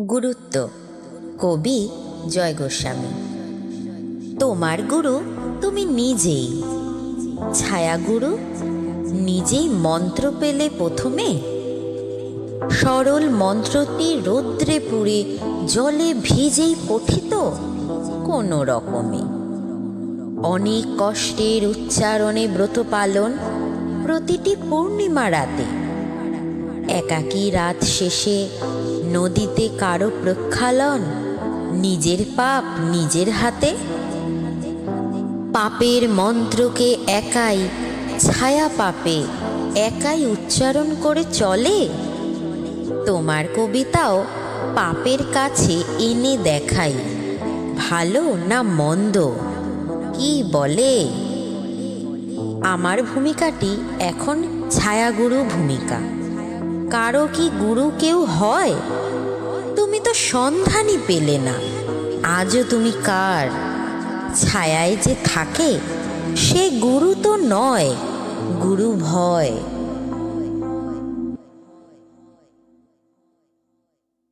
গুরুত্ব। কবি জয় গোস্বামী। তোমার গুরু তুমি নিজেই। ছায়াগুরু নিজেই মন্ত্র পেলে প্রথমে। সরল মন্ত্রটি রৌদ্রে পুড়ে জলে ভিজেই পঠিত কোনো রকমে। অনেক কষ্টের উচ্চারণে ব্রত পালন প্রতিটি পূর্ণিমা রাতে। একাকী রাত শেষে নদীতে কারও প্রক্ষালন, নিজের পাপ নিজের হাতে? পাপের মন্ত্রকে একাই ছায়া পাপে, একাই উচ্চারণ করে চলে? তোমার কবিতাও পাপের কাছে এনে দেখাই ভালো না মন্দ? কি বলে? আমার ভূমিকাটি এখন ছায়াগুরু ভূমিকা। কারও কি গুরু কেউ হয়? তুমি তো সন্ধানই পেলে না। আজও তুমি কার? ছায়ায় যে থাকে, সে গুরু তো নয়, গুরু ভয়।